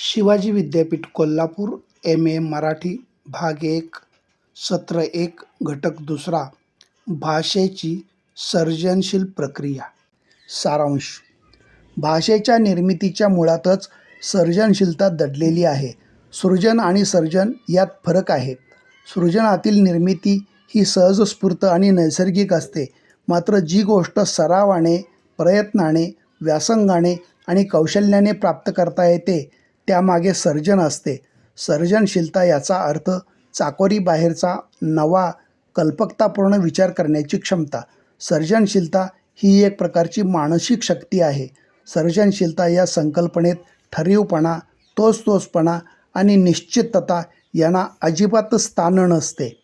शिवाजी विद्यापीठ Kolhapur M A Marathi भाग एक सत्र एक घटक दुसरा भाषेची सर्जनशील प्रक्रिया. सारांश. भाषेच्या निर्मितीच्या मुळातच सर्जनशीलता दडलेली आहे. सृजन आणि सर्जन यात फरक आहे. सृजनातील निर्मिती ही सहजस्फूर्त आणि नैसर्गिक असते. मात्र जी गोष्ट सरावाने प्रयत्नाने व्यासंगाने आणि कौशल्याने प्राप्त करता येते त्यामागे सर्जन असते. सर्जनशीलता याचा अर्थ चाकोरीबाहेरचा नवा कल्पकतापूर्ण विचार करण्याची क्षमता. सर्जनशीलता ही एक प्रकारची मानसिक शक्ती आहे. सर्जनशीलता या संकल्पनेत ठरीवपणा तोचतोचपणा आणि निश्चितता यांना अजिबात स्थान नसते.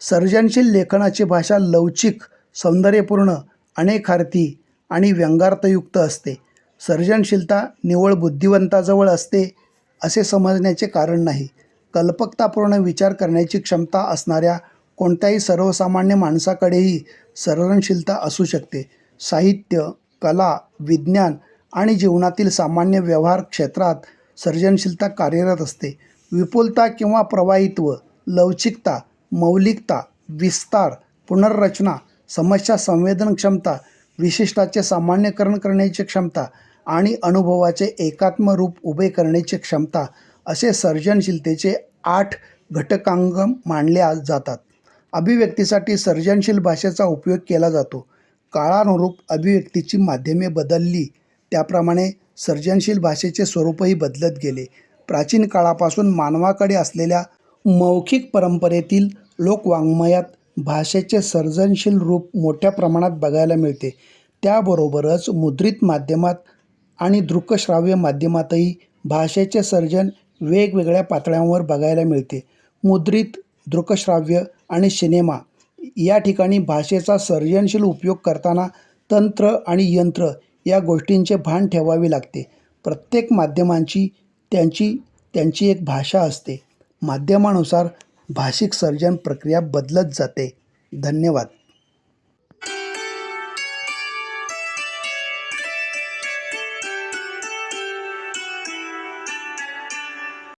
सर्जनशील लेखनाची भाषा लवचिक सौंदर्यपूर्ण अनेकार्थी आणि व्यंगार्थयुक्त असते. सर्जनशीलता निव्वळ बुद्धिवंताजवळ असते असे समजण्याचे कारण नाही. कल्पकतापूर्ण विचार करण्याची क्षमता असणाऱ्या कोणत्याही सर्वसामान्य माणसाकडेही सर्जनशीलता असू शकते. साहित्य कला विज्ञान आणि जीवनातील सामान्य व्यवहार क्षेत्रात सर्जनशीलता कार्यरत असते. विपुलता किंवा प्रवाहित्व लवचिकता मौलिकता विस्तार पुनर्रचना समस्या संवेदन क्षमता विशिष्टाचे सामान्यकरण करण्याची क्षमता आणि अनुभवाचे एकात्म रूप उभे करण्याची क्षमता असे सर्जनशीलतेचे आठ घटकांग मानल्या जातात. अभिव्यक्तीसाठी सर्जनशील भाषेचा उपयोग केला जातो. काळानुरूप अभिव्यक्तीची माध्यमे बदलली. त्याप्रमाणे सर्जनशील भाषेचे स्वरूपही बदलत गेले. प्राचीन काळापासून मानवाकडे असलेल्या मौखिक परंपरेतील लोकवाङ्मयात भाषेचे सर्जनशील रूप मोठ्या प्रमाणात बघायला मिळते. त्याबरोबरच मुद्रित माध्यमात आणि दृकश्राव्य माध्यमातही भाषेचे सर्जन वेगवेगळ्या पातळ्यांवर बघायला मिळते. मुद्रित दृकश्राव्य आणि सिनेमा या ठिकाणी भाषेचा सर्जनशील उपयोग करताना तंत्र आणि यंत्र या गोष्टींचे भान ठेवावे लागते. प्रत्येक माध्यमांची त्यांची त्यांची एक भाषा असते. माध्यमानुसार भाषिक सर्जन प्रक्रिया बदलत जाते. धन्यवाद.